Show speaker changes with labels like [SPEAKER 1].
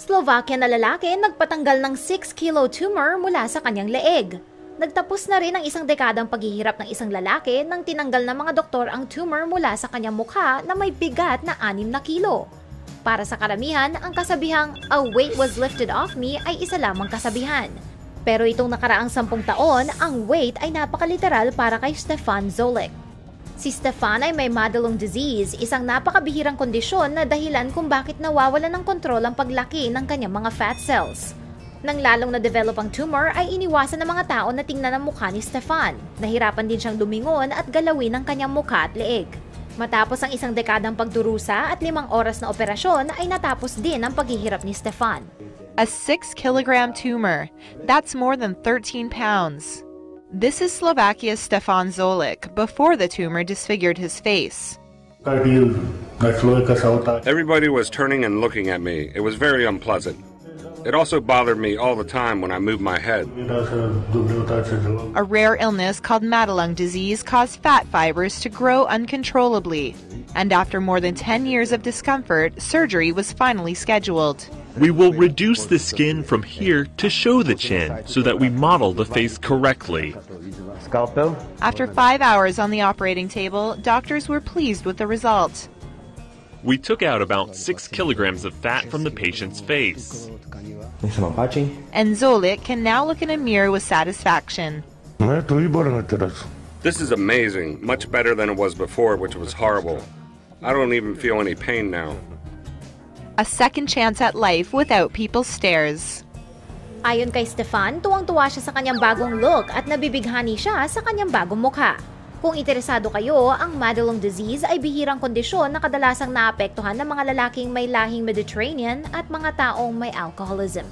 [SPEAKER 1] Slovakian na lalaki nagpatanggal ng 6 kilo tumor mula sa kanyang leeg. Nagtapos na rin ang isang dekadang paghihirap ng isang lalaki nang tinanggal ng mga doktor ang tumor mula sa kanyang mukha na may bigat na 6 na kilo. Para sa karamihan, ang kasabihang a weight was lifted off me ay isa lamang kasabihan. Pero itong nakaraang sampung taon, ang weight ay napakaliteral para kay Stefan Zolik. Si Stefan ay may Madelung disease, isang napakabihirang kondisyon na dahilan kung bakit nawawalan ng kontrol ang paglaki ng kanyang mga fat cells. Nang lalong na-develop ang tumor ay iniwasan ng mga tao na tingnan ang mukha ni Stefan. Nahirapan din siyang lumingon at galawin ang kanyang mukha at leeg. Matapos ang isang dekadang pagdurusa at limang oras na operasyon ay natapos din ang paghihirap ni Stefan.
[SPEAKER 2] A 6 kilogram tumor. That's more than 13 pounds. This is Slovakia's Stefan Zolik before the tumor disfigured his face.
[SPEAKER 3] Everybody was turning and looking at me. It was very unpleasant. It also bothered me all the time when I moved my head.
[SPEAKER 2] A rare illness called Madelung disease caused fat fibers to grow uncontrollably. And after more than 10 years of discomfort, surgery was finally scheduled.
[SPEAKER 4] We will reduce the skin from here to show the chin so that we model the face correctly.
[SPEAKER 2] After five hours on the operating table, doctors were pleased with the result.
[SPEAKER 4] We took out about 6 kilograms of fat from the patient's face.
[SPEAKER 2] And Zolik can now look in a mirror with satisfaction.
[SPEAKER 3] This is amazing, much better than it was before, which was horrible. I don't even feel any pain now.
[SPEAKER 2] A second chance at life without people's stares.
[SPEAKER 1] Ayon kay Stefan, tuwang-tuwa siya sa kanyang bagong look at nabibighani siya sa kanyang bagong mukha. Kung interesado kayo, ang Madelung disease ay bihirang kondisyon na kadalasang naapektuhan ng mga lalaking may lahing Mediterranean at mga taong may alcoholism.